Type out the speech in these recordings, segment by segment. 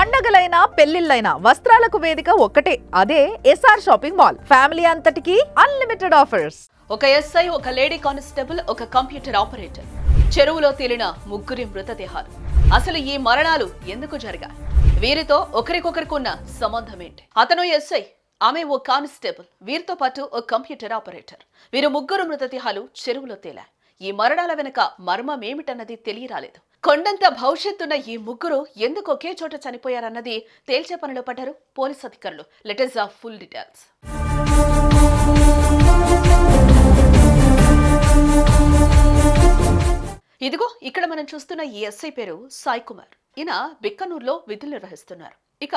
పండగలైనా పెళ్ళిళ్ళైనా వస్త్రాలకు వేదిక ఒక్కటే. అదే ఎస్ఆర్ షాపింగ్ మాల్ ఫ్యామిలీ అంతటికి అన్లిమిటెడ్ ఆఫర్స్ ఒక ఎస్ఐ ఒక లేడీ కానిస్టేబుల్ ఒక కంప్యూటర్ ఆపరేటర్. చెరువులో తేలిన ముగ్గురి మృతదేహాలు. అసలు ఈ మరణాలు ఎందుకు జరిగాయి? వీరితో ఒకరికొకరికి ఉన్న సంబంధం ఏంటి అతను ఎస్ఐ ఆమె ఓ కానిస్టేబుల్. వీరితో పాటు ఓ కంప్యూటర్ ఆపరేటర్. వీరు ముగ్గురు మృతదేహాలు చెరువులో తేలాయి. ఈ మరణాల వెనుక మర్మమేమిటన్నది తెలియరాలేదు. కొండంత భవిష్యత్తున్న ఈ ముగ్గురు ఎందుకు ఒకే చోట చనిపోయారన్నది తేల్చే పనిలో పడ్డారు పోలీస్ అధికారులు. లెటర్స్ ఆఫ్ ఫుల్ డీటెయిల్స్ ఇదిగో ఇక్కడ మనం చూస్తున్న ఈ ఎస్ఐ పేరు సాయి కుమార్ ఈయన బిక్కనూరులో విధులు నిర్వహిస్తున్నారు. ఇక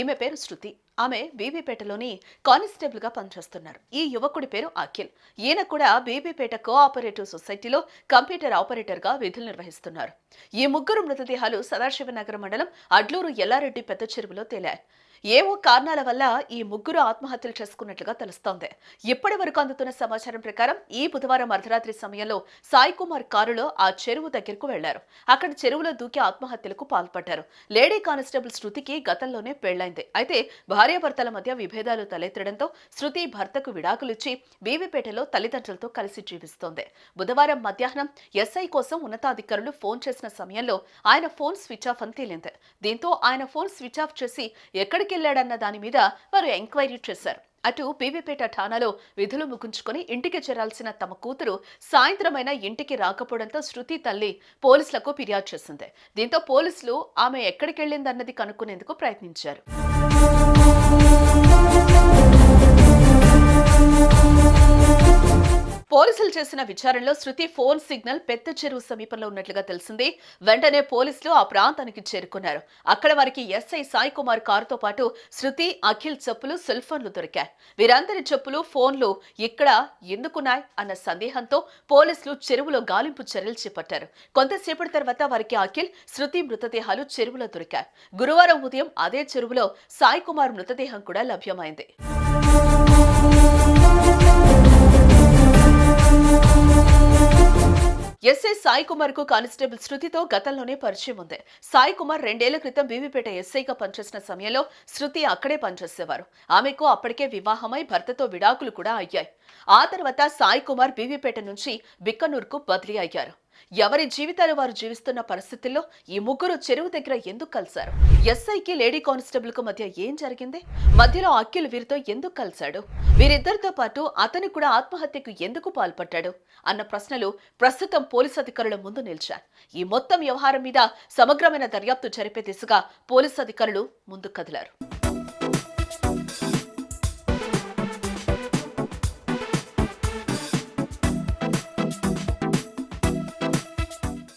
ఈమె పేరు శృతి. ఆమె బీబీపేటలోని కానిస్టేబుల్గా పనిచేస్తున్నారు. ఈ యువకుడి పేరు అఖిల్. ఈయన కూడా బీబీపేట కోఆపరేటివ్ సొసైటీలో కంప్యూటర్ ఆపరేటర్గా విధులు నిర్వహిస్తున్నారు. ఈ ముగ్గురు మృతదేహాలు సదాశివనగర మండలం అడ్లూరు ఎల్లారెడ్డి పెద్ద చెరువులో తేలాయి. ఏవో కారణాల వల్ల ఈ ముగ్గురు ఆత్మహత్యలు చేసుకున్నట్లుగా తెలుస్తోంది. ఇప్పటి వరకు అందుతున్న సమాచారం ప్రకారం ఈ బుధవారం అర్ధరాత్రి సమయంలో సాయి కుమార్ కారులో ఆ చెరువు దగ్గరకు వెళ్ళారు. అక్కడ చెరువులో దూకి ఆత్మహత్యలకు పాల్పడ్డారు. లేడీ కానిస్టేబుల్ శృతికి గతంలోనే పెళ్ళైంది అయితే భార్యాభర్తల మధ్య విభేదాలు తలెత్తడంతో శృతి భర్తకు విడాకులిచ్చి బీవీపేటలో తల్లిదండ్రులతో కలిసి జీవిస్తోంది. బుధవారం మధ్యాహ్నం ఎస్ఐ కోసం ఉన్నతాధికారులు ఫోన్ చేసిన సమయంలో ఆయన ఫోన్ స్విచ్ ఆఫ్ అని తేలింది. దీంతో ఆయన ఫోన్ స్విచ్ ఆఫ్ చేసి ఎక్కడికి ఎక్కడికెళ్ళాడన్న దాని మీద వారు ఎంక్వైరీ చేశారు. అటు పీవీపేట ఠానాలో విధులు ముగించుకుని ఇంటికి చేరాల్సిన తమ కూతురు సాయంత్రమైన ఇంటికి రాకపోవడంతో శృతి తల్లి పోలీసులకు ఫిర్యాదు చేసింది. దీంతో పోలీసులు ఆమె ఎక్కడికెళ్ళిందన్నది కనుక్కునేందుకు ప్రయత్నించారు. చేసిన విచారణలో శృతి ఫోన్ సిగ్నల్ పెద్ద చెరువు సమీపంలో ఉన్నట్లుగా తెలిసింది. వెంటనే పోలీసులు ఆ ప్రాంతానికి చేరుకున్నారు. అక్కడ వారికి ఎస్ఐ సాయి కుమార్ కారుతో పాటు శృతి అఖిల్ చెప్పులు సెల్ ఫోన్లు దొరికాయి. వీరందరి చెప్పులు ఫోన్లు ఇక్కడ ఎందుకున్నాయి అన్న సందేహంతో పోలీసులు చెరువులో గాలింపు చర్యలు చేపట్టారు. కొంతసేపటి తర్వాత వారికి అఖిల్ శృతి మృతదేహాలు చెరువులో దొరికాయి. గురువారం ఉదయం అదే చెరువులో సాయి కుమార్ మృతదేహం కూడా లభ్యమైంది. ఎస్ఐ సాయి కుమార్కు కానిస్టేబుల్ శృతితో గతంలోనే పరిచయం ఉంది. సాయి కుమార్ రెండేళ్ళ క్రితం బీవీపేట ఎస్ఐగా పనిచేసిన సమయంలో శృతి అక్కడే పనిచేసేవారు. ఆమెకు అప్పటికే వివాహమై భర్తతో విడాకులు కూడా అయ్యాయి. ఆ తర్వాత సాయి కుమార్ బీవీపేట నుంచి బిక్కనూర్కు బదిలీ అయ్యారు. ఎవరి జీవితాలు వారు జీవిస్తున్న పరిస్థితుల్లో ఈ ముగ్గురు చెరువు దగ్గర ఎందుకు కలిశారు? ఎస్ఐకి లేడీ కానిస్టేబుల్కు మధ్య ఏం జరిగింది? మధ్యలో అఖిల్ వీరితో ఎందుకు కలిశాడు? వీరిద్దరితో పాటు అతను కూడా ఆత్మహత్యకు ఎందుకు పాల్పడ్డాడు? అన్న ప్రశ్నలు ప్రస్తుతం పోలీసు అధికారుల ముందు నిలిచాయి. ఈ మొత్తం వ్యవహారం మీద సమగ్రమైన దర్యాప్తు జరిపే దిశగా పోలీసు అధికారులు ముందు కదిలారు.